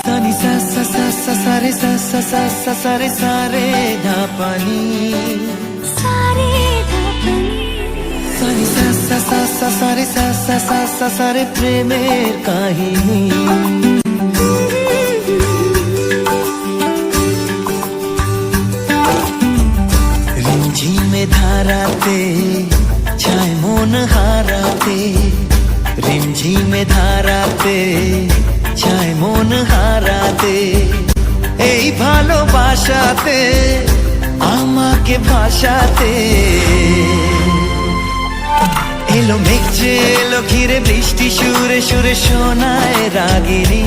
সানি সা সা সা সা সা রে সা সা সা সা সা রে সা রে ধা পানি सारे धपनी সানি সা সা সা সা সা রে সা সা সা সা সা রে প্রেমের কাহিনী রিমঝিমে ধারাতে ছায় মন হারাতে রিমঝিমে ধারাতে ছায় মন হারাতে এই ভালোবাসাতে আমাকে ভাসাতে এলো মেঘছে এলো ঘিরে বৃষ্টি সুরে সুরে শোনায় রাগিনী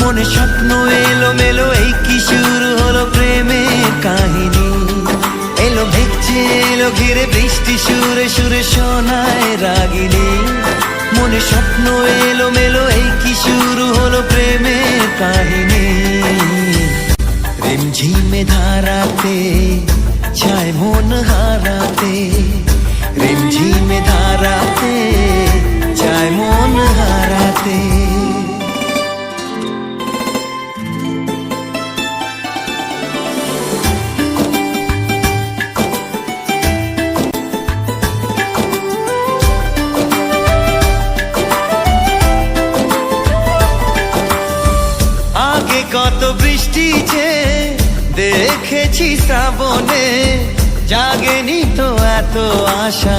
মনে স্বপ্ন এলো মেলো এই কি শুরু হলো প্রেমের কাহিনী এলো ঘিরে বৃষ্টি সুরে সুরে শোনায় রাগিনী। মনে স্বপ্ন এলো মেলো এই কি দেখেছি শ্রাবণে, জাগেনি তো এত আশা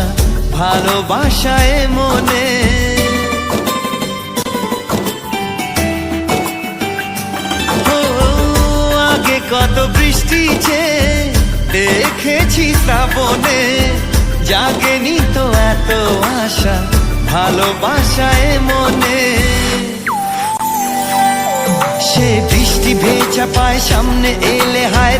ভালোবাসায় মনে। আগে কত বৃষ্টি দেখেছি শ্রাবণে, জাগেনি তো এত আশা ভালোবাসায় মনে। সে বৃষ্টি ভেজা পায় সামনে এলে হায়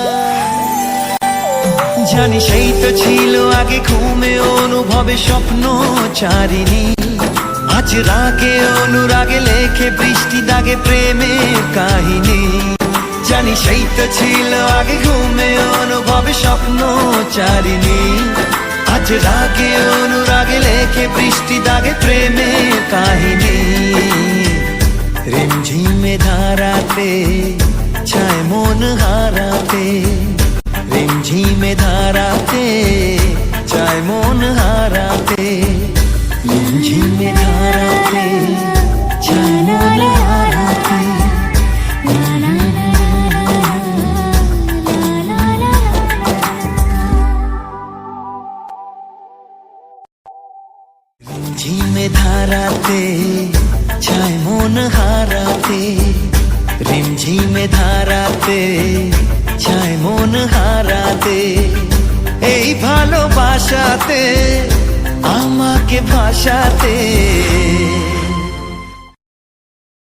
জানি সেই তো ছিল আগে ঘুমে অনুভবে স্বপ্ন চারিনি আজ রাগে অনুরাগে লেখে বৃষ্টি দাগে প্রেমের কাহিনী। জানি সেই তো ছিল আগে ঘুমে অনুভবে স্বপ্ন চারিনি আজ রাগে অনুরাগে লেখে বৃষ্টি দাগে প্রেমের কাহিনী। রিমঝিমে ধারাতে ছায় মন হারাতে ধারাতে চায় মন হারাতে রিমঝিমে ধারাতে চায় মন হারাতে। এই ভালোবাসাতে আমাকে ভাসাতে।